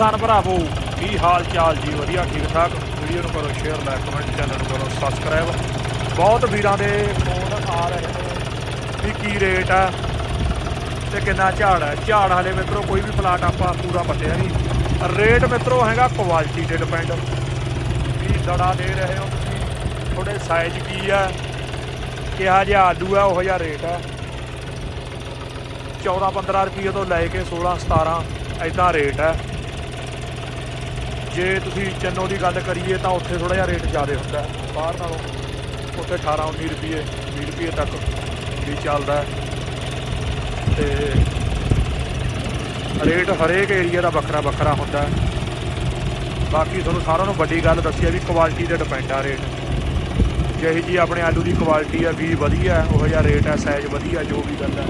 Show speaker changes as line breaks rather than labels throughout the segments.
ਕਿਸਾਨ ਭਰਾਵੋ ਕੀ ਹਾਲ ਚਾਲ ਜੀ? ਵਧੀਆ, ਠੀਕ ਠਾਕ। ਵੀਡੀਓ ਨੂੰ ਕਰੋ ਸ਼ੇਅਰ ਲਾਈਕ ਕਮੈਂਟ ਚੈਨਲ ਨੂੰ ਕਰੋ ਸਬਸਕ੍ਰਾਈਬ ਬਹੁਤ ਵੀਰਾਂ ਦੇ ਫੋਨ ਆ ਰਹੇ ਨੇ। ਵੀ ਕੀ ਰੇਟ ਆ ਤੇ ਕਿੰਨਾ ਝਾੜ ਹੈ ਝਾੜ ਹਲੇ ਮਿੱਤਰੋ, ਕੋਈ ਵੀ ਪਲਾਟ ਆਪਾਂ ਪੂਰਾ ਪੱਟਿਆ ਨਹੀਂ। ਰੇਟ ਮਿੱਤਰੋ ਹੈਗਾ ਕੁਆਲਿਟੀ ਤੇ ਡਿਪੈਂਡ ਵੀ ਦੜਾ ਦੇ ਰਹੇ ਹੋ ਤੁਸੀਂ? ਤੁਹਾਡੇ ਸਾਈਜ਼ ਕੀ ਆ? ਕਿਹਾ ਜਿਹਾ ਆਲੂ ਆ, ਉਹ ਜਿਹਾ ਰੇਟ ਆ। 14 15 ਰੁਪਏ ਤੋਂ ਲੈ ਕੇ 16 17 ਐਦਾਂ ਰੇਟ ਹੈ ਜੇ ਤੁਸੀਂ ਚੰਨੋ ਦੀ ਗੱਲ ਕਰੀਏ ਤਾਂ ਉੱਥੇ ਥੋੜਾ ਜਿਹਾ ਰੇਟ ਜ਼ਿਆਦਾ ਹੁੰਦਾ ਹੈ। ਬਾਹਰ ਨਾਲੋਂ ਉੱਥੇ 18 19 ਰੁਪਏ 20 ਰੁਪਏ ਤੱਕ ਵੀ ਚੱਲਦਾ ਹੈ। ਤੇ ਰੇਟ ਹਰੇਕ ਏਰੀਆ ਦਾ ਵੱਖਰਾ ਵੱਖਰਾ ਹੁੰਦਾ ਬਾਕੀ ਤੁਹਾਨੂੰ ਸਾਰਿਆਂ ਨੂੰ ਵੱਡੀ ਗੱਲ ਦੱਸੀ ਆ ਵੀ ਕੁਆਲਿਟੀ ਤੇ ਡਿਪੈਂਡ ਆ ਰੇਟ। ਜਿਹੀ ਜੀ ਆਪਣੇ ਆਲੂ ਦੀ ਕੁਆਲਿਟੀ ਆ ਵੀ ਵਧੀਆ ਉਹ ਜਿਹਾ ਰੇਟ ਹੈ ਸਾਈਜ਼ ਵਧੀਆ ਜੋ ਵੀ ਗੱਲ ਹੈ।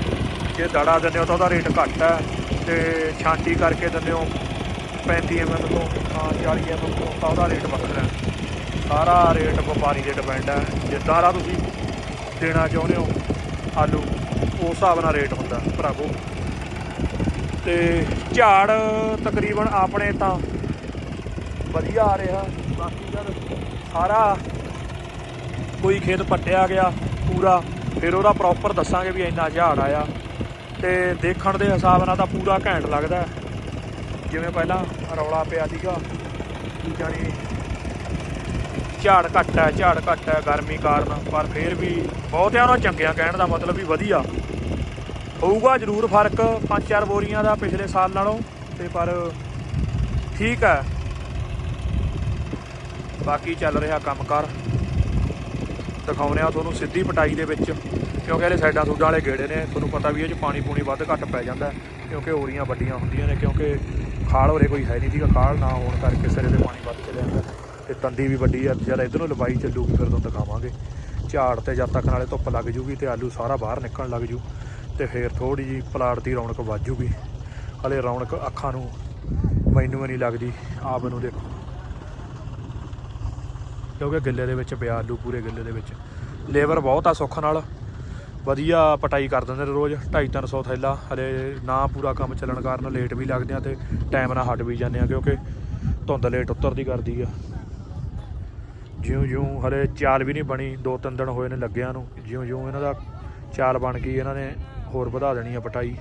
ਜੇ ਦਾੜਾ ਦਿੰਦੇ ਹੋ ਤਾਂ ਉਹਦਾ ਰੇਟ ਘੱਟ ਹੈ। ਤੇ ਛਾਂਟੀ ਕਰਕੇ ਦਿੰਦੇ ਹੋ 35 ਐਮਐਮ ਤੋਂ ਤਾਂ 40 ਐਮਐਮ ਤੋਂ, ਤਾਂ ਉਹਦਾ ਰੇਟ ਵੱਖਰਾ ਹੈ। ਸਾਰਾ ਰੇਟ ਵਪਾਰੀ 'ਤੇ ਡਿਪੈਂਡ ਹੈ। ਜਿੱਦਾਂ ਦਾ ਤੁਸੀਂ ਦੇਣਾ ਚਾਹੁੰਦੇ ਹੋ ਆਲੂ, ਉਸ ਹਿਸਾਬ ਨਾਲ ਰੇਟ ਹੁੰਦਾ, ਭਰਾਵੋ। ਤੇ ਝਾੜ ਤਕਰੀਬਨ ਆਪਣੇ ਤਾਂ ਵਧੀਆ ਆ ਰਿਹਾ। ਬਾਕੀ ਜਦ ਸਾਰਾ ਕੋਈ ਖੇਤ ਪੱਟਿਆ ਗਿਆ ਪੂਰਾ, ਫਿਰ ਉਹਦਾ ਪ੍ਰੋਪਰ ਦੱਸਾਂਗੇ ਵੀ ਇੰਨਾ ਝਾੜ ਆਇਆ। ਤੇ ਦੇਖਣ ਦੇ ਹਿਸਾਬ ਨਾਲ ਤਾਂ ਪੂਰਾ ਘੈਂਟ ਲੱਗਦਾ ਜਿਵੇਂ ਪਹਿਲਾਂ ਰੌਲਾ ਪਿਆ ਸੀਗਾ, ਵੀ ਜਾਣੀ ਝਾੜ ਘੱਟ ਹੈ, ਝਾੜ ਘੱਟ ਹੈ ਗਰਮੀ ਕਾਰਨ, ਪਰ ਫਿਰ ਵੀ ਬਹੁਤਿਆਂ ਨੂੰ ਚੰਗਿਆ ਕਹਿਣ ਦਾ ਮਤਲਬ ਵੀ ਵਧੀਆ। ਹੋਊਗਾ ਜ਼ਰੂਰ ਫ਼ਰਕ ਪੰਜ ਚਾਰ ਬੋਰੀਆਂ ਦਾ ਪਿਛਲੇ ਸਾਲ ਨਾਲੋਂ, ਤੇ ਪਰ ਠੀਕ ਹੈ। ਬਾਕੀ ਚੱਲ ਰਿਹਾ ਕੰਮਕਾਰ। ਦਿਖਾਉਨੇ ਆ ਤੁਹਾਨੂੰ ਸਿੱਧੀ ਪਟਾਈ ਦੇ ਵਿੱਚ, ਕਿਉਂਕਿ ਇਹਦੇ ਸਾਈਡਾਂ ਸੂਡਾਂ ਵਾਲੇ ਗੇੜੇ ਨੇ, ਤੁਹਾਨੂੰ ਪਤਾ ਵੀ ਇਹ ਚ ਪਾਣੀ ਪੂਣੀ ਵੱਧ ਘੱਟ ਪੈ ਜਾਂਦਾ, ਕਿਉਂਕਿ ਓਰੀਆਂ ਵੱਡੀਆਂ ਹੁੰਦੀਆਂ ਨੇ, ਕਿਉਂਕਿ ਖਾਲ ਹੋਰੇ ਕੋਈ ਹੈ ਨਹੀਂ ਸੀਗਾ, ਖਾਲ ਨਾ ਹੋਣ ਕਰਕੇ ਸਿਰੇ ਤੇ ਪਾਣੀ ਵੱਧ ਚਲਿਆ ਜਾਂਦਾ ਤੇ ਤੰਦੀ ਵੀ ਵੱਡੀ ਆ, ਜਦ ਇਧਰੋਂ ਲਵਾਈ ਚੱਲੂਗੀ ਫਿਰ ਤੁਹਾਨੂੰ ਦਿਖਾਵਾਂਗੇ। ਝਾੜ ਤੇ ਜਦ ਤੱਕ ਨਾਲੇ ਧੁੱਪ ਲੱਗ ਜੂਗੀ ਤੇ ਆਲੂ ਸਾਰਾ ਬਾਹਰ ਨਿਕਲਣ ਲੱਗ ਜੂ, ਤੇ ਫਿਰ ਥੋੜੀ ਜੀ ਪਲਾਟ ਦੀ ਰੌਣਕ ਵੱਧ ਜੂਗੀ। ਹਲੇ ਰੌਣਕ ਅੱਖਾਂ ਨੂੰ ਮੈਨੂੰ ਨਹੀਂ ਲੱਗਦੀ, ਆਪ ਨੂੰ ਦੇਖੋ। ਕਿਉਂਕਿ ਗਿੱਲੇ ਦੇ ਵਿੱਚ ਪਿਆ ਆਲੂ ਪੂਰੇ ਗਿੱਲੇ ਦੇ ਵਿੱਚ। ਲੇਬਰ ਬਹੁਤ ਆ ਸੁੱਖ ਨਾਲ। ਵਧੀਆ ਪਟਾਈ ਕਰ ਦਿੰਦੇ ਨੇ ਰੋਜ਼ 250 300 ਥੈਲਾ, ਹਲੇ ਨਾ ਪੂਰਾ ਕੰਮ ਚੱਲਣ ਕਾਰਨ ਲੇਟ ਵੀ ਲੱਗਦੇ ਆ ਤੇ ਟਾਈਮ ਨਾਲ ਹਟ ਵੀ ਜਾਂਦੇ ਆ ਕਿਉਂਕਿ ਧੁੰਦ ਲੇਟ ਉੱਤਰਦੀ ਕਰਦੀ ਆ। ਜਿਉਂ ਜਿਉਂ ਹਲੇ ਚਾਲ ਵੀ ਨਹੀਂ ਬਣੀ, ਦੋ ਤਿੰਨ ਦਿਨ ਹੋਏ ਨੇ ਲੱਗਿਆਂ ਨੂੰ, ਜਿਉਂ ਜਿਉਂ ਇਹਨਾਂ ਦਾ ਚਾਲ ਬਣ ਗਈ, ਇਹਨਾਂ ਨੇ ਹੋਰ ਵਧਾ ਦੇਣੀ ਆ ਪਟਾਈ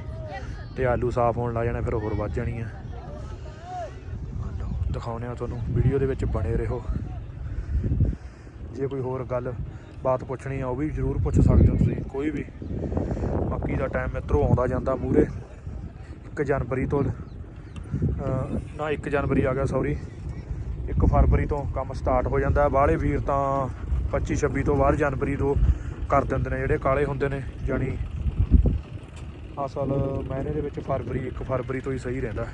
ਤੇ ਆਲੂ ਸਾਫ਼ ਹੋਣ ਲੱਗ ਜਾਣੇ, ਫਿਰ ਹੋਰ ਵੱਧ ਜਾਣੀ ਆ। ਦਿਖਾਉਂਦੇ ਆ ਤੁਹਾਨੂੰ, ਵੀਡੀਓ ਦੇ ਵਿੱਚ ਬਣੇ ਰਹੋ। ਜੇ ਕੋਈ ਹੋਰ ਗੱਲ ਬਾਤ ਪੁੱਛਣੀ ਆ, ਉਹ ਵੀ ਜ਼ਰੂਰ ਪੁੱਛ ਸਕਦੇ ਹੋ ਤੁਸੀਂ, ਕੋਈ ਵੀ। ਬਾਕੀ ਦਾ ਟਾਈਮ ਮਿੱਤਰੋ ਆਉਂਦਾ ਜਾਂਦਾ ਮੂਰੇ 1 ਜਨਵਰੀ ਤੋਂ ਨਾ 1 ਜਨਵਰੀ ਆ ਗਿਆ ਸੌਰੀ 1 ਫਰਵਰੀ ਤੋਂ ਕੰਮ ਸਟਾਰਟ ਹੋ ਜਾਂਦਾ। ਹੈ ਬਾਹਲੇ ਵੀਰ ਤਾਂ 25 26 ਤੋਂ ਬਾਅਦ ਜਨਵਰੀ ਤੋਂ ਕਰ ਦਿੰਦੇ ਨੇ, ਜਿਹੜੇ ਕਾਲੇ ਹੁੰਦੇ ਨੇ ਜਾਨੀ ਅਸਲ ਮਹੀਨੇ ਦੇ ਵਿੱਚ ਫਰਵਰੀ 1 ਫਰਵਰੀ ਤੋਂ ਹੀ ਸਹੀ ਰਹਿੰਦਾ।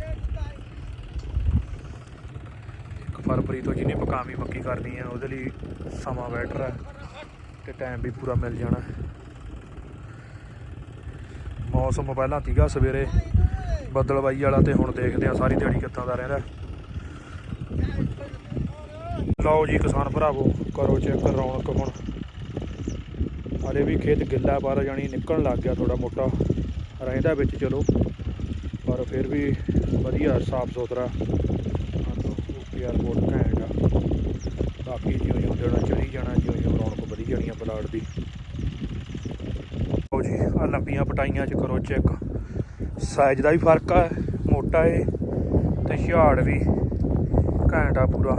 ਹੈ ਇੱਕ ਫਰਵਰੀ ਤੋਂ ਜਿਹਨੇ ਪਕਾਮੀ ਪੱਕੀ ਕਰਨੀ ਹੈ ਉਹਦੇ ਲਈ ਸਮਾਂ ਬੈਟਰ ਹੈ ਤੇ ਟਾਈਮ ਵੀ ਪੂਰਾ ਮਿਲ ਜਾਣਾ। ਮੌਸਮ ਪਹਿਲਾਂ ਸੀਗਾ ਸਵੇਰੇ, ਬੱਦਲਵਾਈ ਵਾਲਾ ਤੇ ਹੁਣ ਦੇਖਦੇ ਆ ਸਾਰੀ ਦਿਹਾੜੀ ਕਿੱਦਾਂ ਦਾ ਰਹਿੰਦਾ। ਲਓ ਜੀ ਕਿਸਾਨ ਭਰਾਵੋ, ਕਰੋ ਚੈੱਕ ਰੌਣਕ ਹੁਣ। ਹਾਲੇ ਵੀ ਖੇਤ ਗਿੱਲਾ ਪਰ ਜਾਣੀ ਨਿਕਲਣ ਲੱਗ ਗਿਆ ਥੋੜਾ ਮੋਟਾ। ਰਹਿੰਦਾ ਵਿੱਚ ਚਲੋ, ਪਰ ਫਿਰ ਵੀ ਵਧੀਆ ਸਾਫ਼ ਸੁਥਰਾ ਏਅਰਪੋਰਟ ਘੈਂਟ ਆ। ਬਾਕੀ ਜਿਉਂ ਜਿਉਂ ਦੇਣਾ ਚੜੀ ਜਾਣਾ, ਜਿਉਂ ਜਿਉਂ ਰੌਣਕ ਵਧੀ ਜਾਣੀ ਆ ਪਲਾਟ ਦੀ। ਲਓ ਜੀ ਆ ਲੰਬੀਆਂ ਪਟਾਈਆਂ 'ਚ ਕਰੋ ਚੈੱਕ। ਸਾਈਜ਼ ਦਾ ਵੀ ਫ਼ਰਕ ਆ, ਮੋਟਾ ਏ, ਤੇ ਝਾੜ ਵੀ ਘੈਂਟ ਆ ਪੂਰਾ।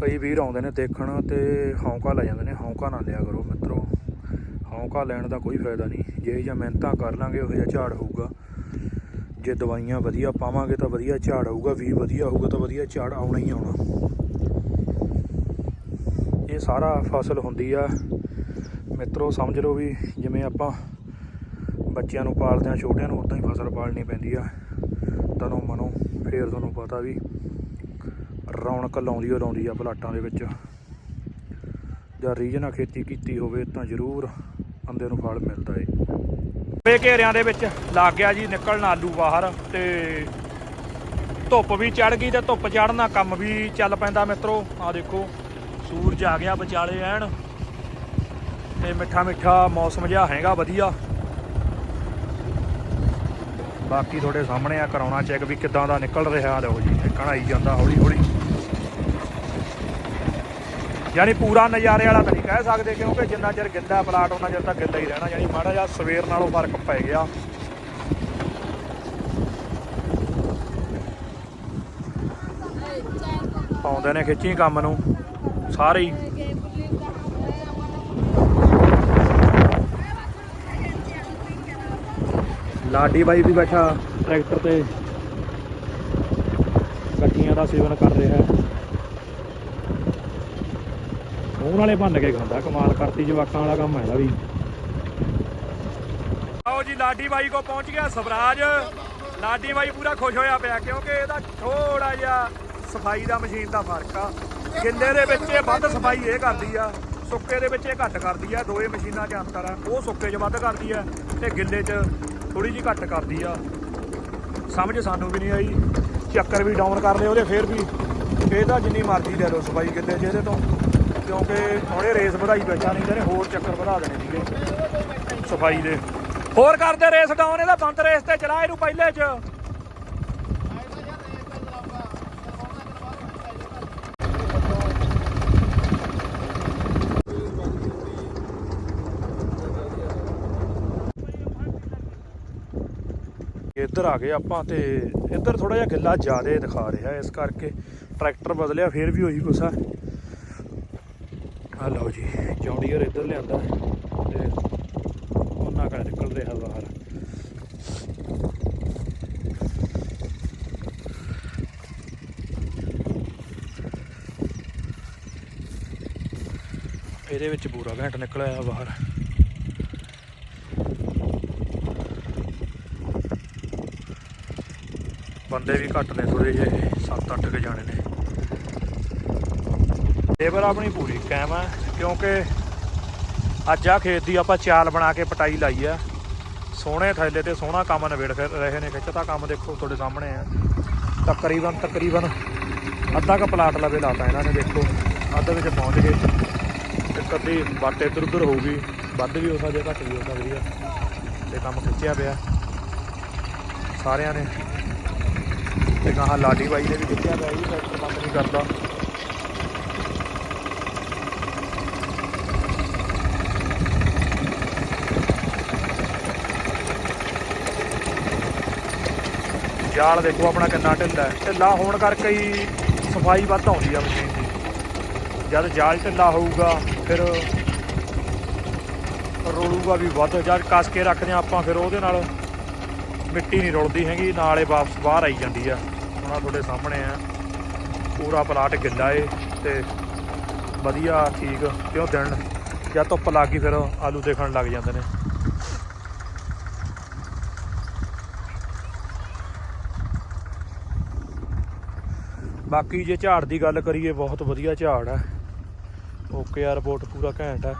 ਕਈ ਵੀਰ ਆਉਂਦੇ ਨੇ ਦੇਖਣ ਤੇ ਹੌਂਕਾ ਲੈ ਜਾਂਦੇ ਨੇ, ਹੌਂਕਾ ਨਾ ਲਿਆ ਕਰੋ। ਮਿੱਤਰੋ ਲੈਣ ਦਾ ਕੋਈ ਫਾਇਦਾ ਨਹੀਂ। ਜੇ ਜਾਂ ਮਿਹਨਤਾਂ ਕਰ ਲਾਂਗੇ, ਉਹ ਜਿਹਾ ਝਾੜ ਹੋਊਗਾ। ਜੇ ਦਵਾਈਆਂ ਵਧੀਆ ਪਾਵਾਂਗੇ ਤਾਂ ਵਧੀਆ ਝਾੜ ਆਊਗਾ ਵੀ ਵਧੀਆ ਹੋਊਗਾ ਤਾਂ ਵਧੀਆ ਝਾੜ, ਆਉਣਾ ਹੀ ਆਉਣਾ। ਇਹ ਸਾਰਾ ਫਸਲ ਹੁੰਦੀ ਆ। ਮਿੱਤਰੋ, ਸਮਝ ਲਓ ਵੀ ਜਿਵੇਂ ਆਪਾਂ ਬੱਚਿਆਂ ਨੂੰ ਪਾਲਦੇ ਆ ਛੋਟਿਆਂ ਨੂੰ ਉਦਾਂ ਹੀ ਫਸਲ ਪਾਲਣੀ ਪੈਂਦੀ ਆ। ਤਨੋਂ ਮਨੋਂ ਫੇਰ ਤੁਹਾਨੂੰ ਪਤਾ ਵੀ ਰੌਣਕ ਲਾਉਂਦੀ ਓ ਲਾਉਂਦੀ ਆ ਪਲਾਟਾਂ ਦੇ ਵਿੱਚ। ਜਾਂ ਰੀਜਨਾ ਖੇਤੀ ਕੀਤੀ ਹੋਵੇ ਤਾਂ ਜ਼ਰੂਰ ਬੰਦੇ ਨੂੰ ਫਲ ਮਿਲਦਾ ਏ। ਘੇਰਿਆਂ ਦੇ ਵਿੱਚ ਲੱਗ ਗਿਆ ਜੀ, ਨਿਕਲਣ ਆਲੂ ਬਾਹਰ ਤੇ ਧੁੱਪ ਵੀ ਚੜ ਗਈ ਤੇ ਧੁੱਪ ਚੜਨਾ ਕੰਮ ਵੀ ਚੱਲ ਪੈਂਦਾ ਮਿੱਤਰੋ। ਆ ਦੇਖੋ, ਸੂਰਜ ਆ ਗਿਆ ਵਿਚਾਲੇ ਐਨ ਤੇ ਮਿੱਠਾ ਮਿੱਠਾ ਮੌਸਮ ਜਿਹਾ ਹੈਗਾ ਵਧੀਆ। ਬਾਕੀ ਤੁਹਾਡੇ ਸਾਹਮਣੇ ਆ, ਕਰਾਉਣਾ ਚੈੱਕ ਵੀ ਕਿੱਦਾਂ ਦਾ ਨਿਕਲ ਰਿਹਾ, ਲਓ ਜੀ ਨਿਕਲ ਆਈ ਜਾਂਦਾ ਹੌਲੀ ਹੌਲੀ ਯਾਨੀ ਪੂਰਾ ਨਜ਼ਾਰੇ ਵਾਲਾ ਤਾਂ ਨਹੀਂ ਕਹਿ ਸਕਦੇ, ਕਿਉਂਕਿ ਜਿੰਨਾ ਚਿਰ ਗਿੱਲਾ ਪਲਾਟ, ਉਹਨਾਂ ਚਿਰ ਤਾਂ ਗਿੱਲਾ ਹੀ ਰਹਿਣਾ। ਯਾਨੀ ਮਾੜਾ ਜਿਹਾ ਸਵੇਰ ਨਾਲੋਂ ਫ਼ਰਕ ਪੈ ਗਿਆ। ਪਾਉਂਦੇ ਨੇ ਖਿੱਚੀ ਕੰਮ ਨੂੰ, ਸਾਰੇ ਹੀ। ਲਾਡੀ ਬਾਈ ਵੀ ਬੈਠਾ, ਟਰੈਕਟਰ ਤੇ। ਗੱਡੀਆਂ ਦਾ ਸੇਵਨ ਕਰ ਰਿਹਾ ਹੈ। ਉਹ ਨਾਲੇ ਬੰਨ ਕੇ ਖਾਂਦਾ, ਕਮਾਲ ਕਰਤੀ ਜਵਾਕਾਂ ਵਾਲਾ ਕੰਮ ਹੈ ਇਹਦਾ ਵੀ। ਆਓ ਜੀ, ਲਾਡੀ ਬਾਈ ਕੋ ਪਹੁੰਚ ਗਿਆ ਸਵਰਾਜ। ਲਾਡੀ ਬਾਈ ਪੂਰਾ ਖੁਸ਼ ਹੋਇਆ ਪਿਆ, ਕਿਉਂਕਿ ਇਹਦਾ ਥੋੜਾ ਜਿਹਾ ਸਫ਼ਾਈ ਦਾ ਮਸ਼ੀਨ ਦਾ ਫ਼ਰਕ ਆ। ਗਿੱਲੇ ਦੇ ਵਿੱਚ ਇਹ ਵੱਧ ਸਫ਼ਾਈ ਇਹ ਕਰਦੀ ਆ, ਸੁੱਕੇ ਦੇ ਵਿੱਚ ਇਹ ਘੱਟ ਕਰਦੀ ਆ ਦੋਏ ਮਸ਼ੀਨਾਂ 'ਚ ਅੰਤਰ ਆ। ਉਹ ਸੁੱਕੇ 'ਚ ਵੱਧ ਕਰਦੀ ਆ ਤੇ ਗਿੱਲੇ 'ਚ ਥੋੜੀ ਜਿਹੀ ਘੱਟ ਕਰਦੀ ਆ। ਸਮਝ ਸਾਨੂੰ ਵੀ ਨਹੀਂ ਆਈ, ਚੱਕਰ ਵੀ ਡਾਊਨ ਕਰ ਲਏ ਉਹਦੇ, ਫੇਰ ਵੀ ਇਹਦਾ ਜਿੰਨੀ ਮਰਜ਼ੀ ਲੈ ਲਓ ਸਫ਼ਾਈ ਗਿੱਲੇ 'ਚ, ਇਹਦੇ ਤੋਂ। ਕਿਉਂਕਿ ਥੋੜੇ ਰੇਸ ਵਧਾਈ ਬੈਠਾ ਨਹੀਂ ਤੇ ਹੋਰ ਚੱਕਰ ਵਧਾ ਦੇਣੇ ਸੀਗੇ ਸਫ਼ਾਈ ਦੇ। ਹੋਰ ਕਰਦੇ ਰੇਸ ਡਾਊਨ ਇਹਦਾ ਬੰਦ ਰੇਸ ਤੇ ਚਲਾ ਇਹਨੂੰ ਪਹਿਲੇ 'ਚ। ਇੱਧਰ ਆ ਗਏ ਆਪਾਂ ਤੇ ਇੱਧਰ ਥੋੜਾ ਜਿਹਾ ਗਿੱਲਾ ਜ਼ਿਆਦਾ ਦਿਖਾ ਰਿਹਾ ਇਸ ਕਰਕੇ। ਟਰੈਕਟਰ ਬਦਲਿਆ, ਫਿਰ ਵੀ ਉਹੀ ਕੁਛ ਆ ਜੌਂਡੀਅਰ ਇੱਧਰ ਲਿਆਂਦਾ ਤੇ ਉਹਨਾਂ ਕਾ ਨਿਕਲ ਰਿਹਾ ਬਾਹਰ। ਇਹਦੇ ਵਿੱਚ ਪੂਰਾ ਘੰਟ ਨਿਕਲ ਆਇਆ ਬਾਹਰ। ਬੰਦੇ ਵੀ ਘੱਟ ਨੇ ਥੋੜੇ ਜਿਹੇ 7-8 ਕੇ ਜਾਣੇ ਨੇ। ਲੇਬਰ ਆਪਣੀ ਪੂਰੀ ਕਾਇਮ ਹੈ ਕਿਉਂਕਿ ਅੱਜ ਆ ਖੇਤ ਦੀ ਆਪਾਂ ਚਾਲ ਬਣਾ ਕੇ ਪਟਾਈ ਲਾਈ ਆ। ਸੋਹਣੇ ਥੈਲੇ ਤੇ ਸੋਹਣਾ ਕੰਮ ਨਿਬੇੜ ਫਿਰ ਰਹੇ ਨੇ ਖਿੱਚਤਾ ਕੰਮ ਦੇਖੋ ਤੁਹਾਡੇ ਸਾਹਮਣੇ ਆ। ਤਕਰੀਬਨ ਤਕਰੀਬਨ ਅੱਧਾ ਕ ਪਲਾਟ ਲਵੇ ਲਾਤਾ ਇਹਨਾਂ ਨੇ, ਦੇਖੋ, ਅੱਧ ਵਿੱਚ ਪਹੁੰਚ ਗਏ। ਇੱਕ ਅੱਧੀ ਵੱਟ ਇੱਧਰ ਉੱਧਰ ਹੋਊਗੀ, ਵੱਧ ਵੀ ਹੋ ਸਕਦੀ ਘੱਟ ਵੀ ਹੋ ਸਕਦੀ ਹੈ ਤੇ ਕੰਮ ਖਿੱਚਿਆ ਪਿਆ। ਸਾਰਿਆਂ ਨੇ। ਤੇ ਕਹਾ ਲਾਡੀ ਬਾਈ ਨੇ ਵੀ ਖਿੱਚਿਆ ਪਿਆ ਜੀ ਟਰੈਕਟਰ ਬੰਦ ਨਹੀਂ ਕਰਦਾ। ਜਾਲ ਦੇਖੋ ਆਪਣਾ ਕਿੰਨਾ ਢਿੱਲਾ ਹੈ। ਢਿੱਲਾ ਹੋਣ ਕਰਕੇ ਹੀ ਸਫ਼ਾਈ ਵੱਧ ਆਉਂਦੀ ਆ ਮਸ਼ੀਨ ਦੀ। ਜਦ ਜਾਲ ਢਿੱਲਾ ਹੋਊਗਾ, ਫਿਰ ਰੋਲੂਗਾ ਵੀ ਵੱਧ। ਜਦ ਕੱਸ ਕੇ ਰੱਖਦੇ ਆ ਆਪਾਂ, ਫਿਰ ਉਹਦੇ ਨਾਲ ਮਿੱਟੀ ਨਹੀਂ ਰੁਲਦੀ ਹੈਗੀ, ਨਾਲੇ ਵਾਪਸ ਬਾਹਰ ਆਈ ਜਾਂਦੀ ਆ। ਹੁਣ ਆਹ ਤੁਹਾਡੇ ਸਾਹਮਣੇ ਆ। ਪੂਰਾ ਪਲਾਟ ਗਿੱਲਾ ਏ ਤੇ ਵਧੀਆ ਠੀਕ। ਕਿਉਂ ਦਿਨ? ਜਾਂ ਧੁੱਪ ਲੱਗ ਗਈ, ਫਿਰ ਆਲੂ ਦੇਖਣ ਲੱਗ ਜਾਂਦੇ ਨੇ। ਬਾਕੀ ਜੇ ਝਾੜ ਦੀ ਗੱਲ ਕਰੀਏ, ਬਹੁਤ ਵਧੀਆ ਝਾੜ ਹੈ ਓਕੇ ਆ ਰਿਪੋਰਟ ਪੂਰਾ ਘੈਂਟ ਹੈ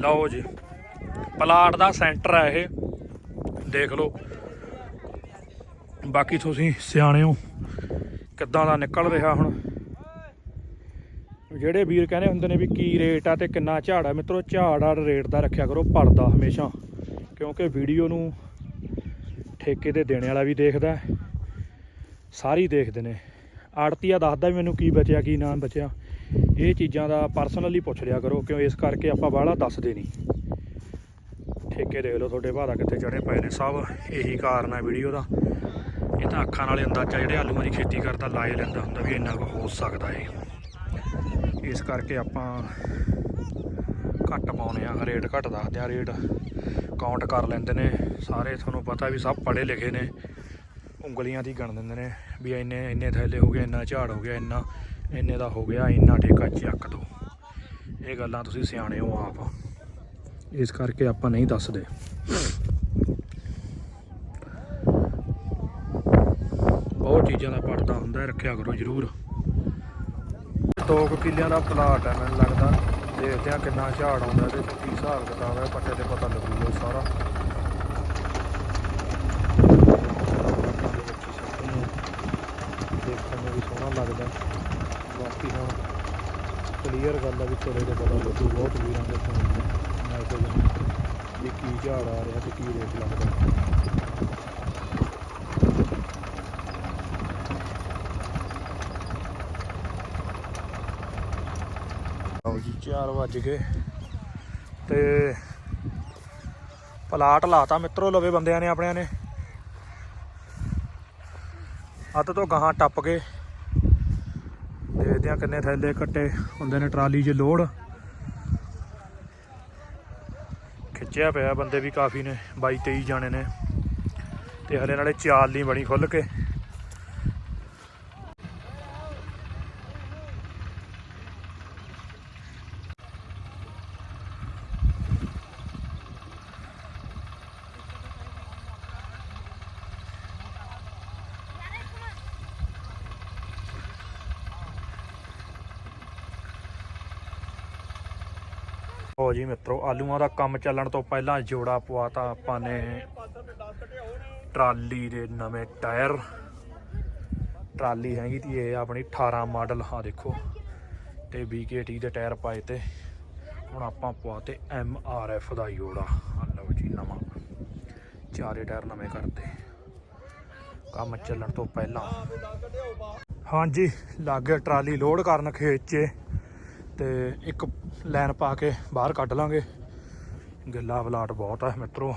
ਲਓ ਜੀ, ਪਲਾਟ ਦਾ ਸੈਂਟਰ ਹੈ ਇਹ। ਦੇਖ ਲਓ। ਬਾਕੀ ਤੁਸੀਂ ਸਿਆਣੇ ਹੋ ਕਿੱਦਾਂ ਦਾ ਨਿਕਲ ਰਿਹਾ ਹੁਣ? ਜਿਹੜੇ ਵੀਰ ਕਹਿੰਦੇ ਹੁੰਦੇ ਨੇ ਵੀ ਕੀ ਰੇਟ ਆ ਤੇ ਕਿੰਨਾ ਝਾੜ ਆ। ਮਿੱਤਰੋ, ਝਾੜ ਆ ਰੇਟ ਦਾ ਰੱਖਿਆ ਕਰੋ ਪੜਦਾ ਹਮੇਸ਼ਾ। ਕਿਉਂਕਿ ਵੀਡੀਓ ਨੂੰ ਠੇਕੇ ਤੇ ਦੇਣੇ ਵਾਲਾ ਵੀ ਦੇਖਦਾ ਸਾਰੀ ਦੇਖਦੇ ਨੇ। ਆੜਤੀਆ ਦੱਸਦਾ ਵੀ ਮੈਨੂੰ ਕੀ ਬਚਿਆ, ਕੀ ਨਾ ਬਚਿਆ। ਇਹ ਚੀਜ਼ਾਂ ਦਾ ਪਰਸਨਲੀ ਪੁੱਛ ਲਿਆ ਕਰੋ, ਕਿਉਂ ਇਸ ਕਰਕੇ ਆਪਾਂ ਬਾਹਲਾ ਦੱਸਦੇ ਨਹੀਂ। ਠੇਕੇ ਦੇਖ ਲਓ ਤੁਹਾਡੇ ਭਾਅ ਦਾ ਕਿੱਥੇ ਚੜੇ ਪਏ ਨੇ। ਸਭ ਇਹੀ ਕਾਰਨ ਹੈ ਵੀਡੀਓ ਦਾ। ਇਹ ਤਾਂ ਅੱਖਾਂ ਨਾਲੇ ਅੰਦਾਜ਼ਾ ਜਿਹੜੇ ਆਲੂਆਂ ਦੀ ਖੇਤੀ ਕਰਦਾ, ਲਾਏ ਲੈਂਦਾ ਹੁੰਦਾ ਵੀ ਇੰਨਾ ਕੁ ਹੋ ਸਕਦਾ ਏ। ਇਸ ਕਰਕੇ ਆਪਾਂ ਘੱਟ ਪਾਉਨੇ ਆ, ਰੇਟ ਘੱਟ ਦੱਸਦੇ ਆ ਰੇਟ ਕਾਊਂਟ ਕਰ ਲੈਂਦੇ ਨੇ। ਸਾਰੇ ਤੁਹਾਨੂੰ ਪਤਾ ਵੀ ਸਭ ਪੜ੍ਹੇ ਲਿਖੇ ਨੇ। ਉਂਗਲੀਆਂ ਦੀ ਗਣ ਦਿੰਦੇ ਨੇ ਵੀ ਇੰਨੇ ਇੰਨੇ ਥੈਲੇ ਹੋ ਗਏ, ਇੰਨਾ ਝਾੜ ਹੋ ਗਿਆ, ਇੰਨਾ, ਇੰਨੇ ਦਾ ਹੋ ਗਿਆ, ਇੰਨਾ ਠੇਕਾ ਚੱਕ ਦੋ। ਇਹ ਗੱਲਾਂ ਤੁਸੀਂ ਸਿਆਣੇ ਹੋ ਆਪ। ਇਸ ਕਰਕੇ ਆਪਾਂ ਨਹੀਂ ਦੱਸਦੇ। ਬਹੁਤ ਚੀਜ਼ਾਂ ਦਾ ਪੜਦਾ ਹੁੰਦਾ, ਰੱਖਿਆ ਕਰੋ ਜ਼ਰੂਰ। ਦੋ ਕੁ ਕਿੱਲਿਆਂ ਦਾ ਪਲਾਟ ਹੈ, ਮੈਨੂੰ ਲੱਗਦਾ। ਦੇਖਦੇ ਆ ਕਿੰਨਾ ਝਾੜ ਆਉਂਦਾ ਤੇ ਕੀ ਹਿਸਾਬ ਕਿਤਾਬ ਹੈ ਪੱਟੇ ਤੇ ਪਤਾ ਲੱਗੂਗਾ ਸਾਰਾ। ਦੇਖਣ ਨੂੰ ਵੀ ਸੋਹਣਾ ਲੱਗਦਾ ਬਾਕੀ ਹੁਣ ਕਲੀਅਰ ਗੱਲ ਆ ਵੀ ਚਲੇ ਤੇ ਪਤਾ ਲੱਗੂ, ਬਹੁਤ ਵੀਰਾਂ ਦੇ ਫੋਨ ਮੈਸੇਜ ਵੀ ਕੀ ਝਾੜ ਆ ਰਿਹਾ ਤੇ ਕੀ ਰੇਟ ਲੱਗਦਾ। ਲਓ ਜੀ 4 ਵੱਜ ਗਏ। ਤੇ ਪਲਾਟ ਲਾਤਾ ਮਿੱਤਰੋ, ਲਵੇ ਬੰਦਿਆਂ ਨੇ, ਆਪਣਿਆਂ ਨੇ। ਅੱਧ ਤੋਂ ਗਾਹਾਂ ਟੱਪ ਕੇ ਦੇਖਦੇ ਆ ਕਿੰਨੇ ਥੈਲੇ ਕੱਟੇ ਹੁੰਦੇ ਨੇ ਟਰਾਲੀ 'ਚ ਲੋਡ। ਖਿੱਚਿਆ ਪਿਆ, ਬੰਦੇ ਵੀ ਕਾਫੀ ਨੇ 22 23 ਜਾਣੇ ਨੇ। ਤੇ ਹਲੇ ਨਾਲੇ ਚਾਲ ਨਹੀਂ ਬਣੀ ਖੁੱਲ ਕੇ। ਹੋ ਜੀ ਮਿੱਤਰੋ, ਆਲੂਆਂ ਦਾ ਕੰਮ ਚੱਲਣ ਤੋਂ ਪਹਿਲਾਂ ਜੋੜਾ ਪਵਾਤਾ ਆਪਾਂ ਨੇ। ਟਰਾਲੀ ਦੇ ਨਵੇਂ ਟਾਇਰ। ਟਰਾਲੀ ਹੈਗੀ ਤੀ ਇਹ ਆਪਣੀ 18 ਮਾਡਲ ਆ ਦੇਖੋ। ਤੇ BKT ਦੇ ਟਾਇਰ ਪਾਏ ਤੇ। ਹੁਣ ਆਪਾਂ ਪਵਾਤੇ MRF ਦਾ ਜੋੜਾ। ਆ ਲਓ ਜੀ ਨਵਾਂ। ਚਾਰੇ ਟਾਇਰ ਨਵੇਂ ਕਰਤੇ। ਕੰਮ ਚੱਲਣ ਤੋਂ ਪਹਿਲਾਂ। ਹਾਂਜੀ, ਲਾਗੇ ਟਰਾਲੀ ਲੋਡ ਕਰਨ ਖੇਤ 'ਚ। ਤੇ ਇੱਕ ਲਾਈਨ ਪਾ ਕੇ ਬਾਹਰ ਕੱਢ ਲਾਂਗੇ। ਗੱਲਾ ਬਲਾਟ ਬਹੁਤ ਆ ਮਿੱਤਰੋ।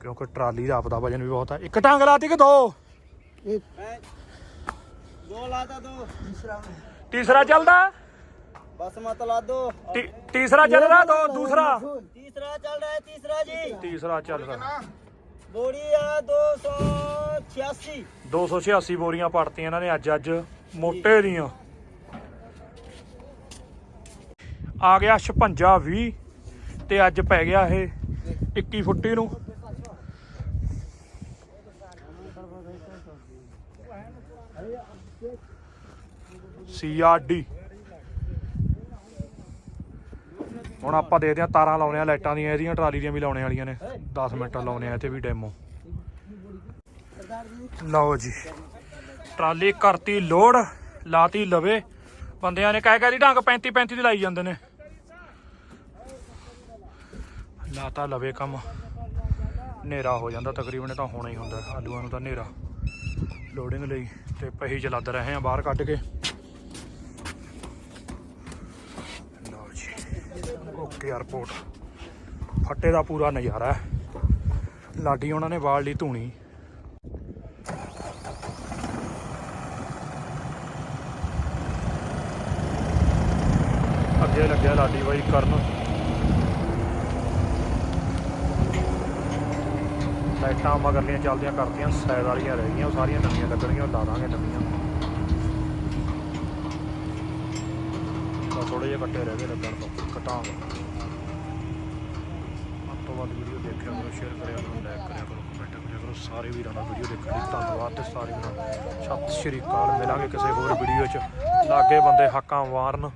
ਕਿਉਂਕਿ ਟਰਾਲੀ ਦਾ ਆਪਦਾ ਵਜਨ ਵੀ ਬਹੁਤ ਆ। ਇੱਕ ਟਾਂਗ ਲਾਤੀ ਕਿ ਦੋ?
ਦੋ ਲਾਤਾ ਦੋ। ਤੀਸਰਾ।
ਤੀਸਰਾ ਚੱਲਦਾ?
ਬਸ ਮਤ ਲਾ
ਦੋ। ਤੀਸਰਾ ਚੱਲ ਰਿਹਾ ਦੋ ਦੂਸਰਾ?
ਤੀਸਰਾ ਚੱਲ ਰਿਹਾ ਤੀਸਰਾ ਜੀ।
ਤੀਸਰਾ ਚੱਲ ਰਿਹਾ
ਬੋਰੀ 286
286 ਬੋਰੀਆਂ ਪੜਤੀਆਂ ਇਹਨਾਂ ਨੇ ਅੱਜ ਅੱਜ। ਮੋਟੇ ਦੀਆਂ। ਆ ਗਿਆ 56 20 ਤੇ ਅੱਜ ਪੈ ਗਿਆ ਇਹ 21 ਫੁੱਟੀ ਨੂੰ। ਸੀਆਰਡੀ ਹੁਣ ਆਪਾਂ ਦੇਖਦੇ ਆ ਤਾਰਾਂ ਲਾਉਣੇ ਆ ਲਾਈਟਾਂ ਦੀਆਂ, ਇਹਦੀਆਂ, ਟਰਾਲੀ ਦੀਆਂ ਵੀ ਲਾਉਣੇ ਵਾਲੀਆਂ ਨੇ। 10 ਮਿੰਟ ਲਾਉਣੇ ਆ ਇੱਥੇ ਵੀ ਡੈਮੋ ਲਓ ਜੀ, ਟਰਾਲੀ ਕਰਤੀ ਲੋਡ, ਲਾਤੀ ਲਵੇ। ਬੰਦਿਆਂ ਨੇ ਕਹਿ ਕਹਿ ਦੀ ਢੰਗ 35 35 ਦੀ ਲਾਈ ਜਾਂਦੇ ਨੇ। ਨਾ ਤਾਂ ਲਵੇ ਕੰਮ। ਹਨੇਰਾ ਹੋ ਜਾਂਦਾ ਤਕਰੀਬਨ, ਇਹ ਤਾਂ ਹੋਣਾ ਹੀ ਹੁੰਦਾ। ਆਲੂਆਂ ਨੂੰ ਤਾਂ ਹਨੇਰਾ। ਲੋਡਿੰਗ ਲਈ ਤੇ ਪਹੀ ਚ ਲੱਦ ਰਹੇ ਆ ਬਾਹਰ ਕੱਢ ਕੇ। ਲਓ ਜੀ ਓਕੇ 에어ਪੋਰਟ ਫੱਟੇ ਦਾ ਪੂਰਾ ਨਜ਼ਾਰਾ ਹੈ। ਲਾਡੀ ਉਹਨਾਂ ਨੇ ਵਾਲ ਲਈ ਧੂਣੀ। ਅੱਗੇ ਲੱਗਿਆ ਲਾਡੀ ਬਾਈ ਕਰਨ। ਲਾਈਟਾਂ ਮਗਰਲੀਆਂ ਚੱਲਦੀਆਂ ਕਰਦੀਆਂ ਸਾਈਡ ਵਾਲੀਆਂ ਰਹਿ ਗਈਆਂ, ਉਹ ਸਾਰੀਆਂ ਨਵੀਆਂ ਲੱਗਣਗੀਆਂ ਉਹ ਲਾ ਦਾਂਗੇ ਨਵੀਆਂ। ਬਸ ਥੋੜੇ ਜਿਹੇ ਕੱਟੇ ਰਹਿ ਗਏ ਲੱਗਣ ਤੋਂ ਕਟਾਂਗੇ ਵੱਧ ਤੋਂ ਵੱਧ ਵੀਡੀਓ ਦੇਖਿਆ ਕਰੋ ਸ਼ੇਅਰ ਕਰਿਆ ਕਰੋ ਲਾਈਕ ਕਰਿਆ ਕਰੋ ਕਮੈਂਟ ਕਰਿਆ ਕਰੋ, ਸਾਰੇ ਵੀਰਾਂ ਦਾ ਵੀਡੀਓ ਦੇਖਣ ਲਈ ਧੰਨਵਾਦ ਤੇ ਸਾਰੇ ਵੀਰਾਂ ਸਤਿ ਸ਼੍ਰੀ ਅਕਾਲ। ਮਿਲਾਂਗੇ ਕਿਸੇ ਹੋਰ ਵੀਡੀਓ 'ਚ। ਲਾਗੇ ਬੰਦੇ ਹੱਕਾਂ ਵਾਰਨ।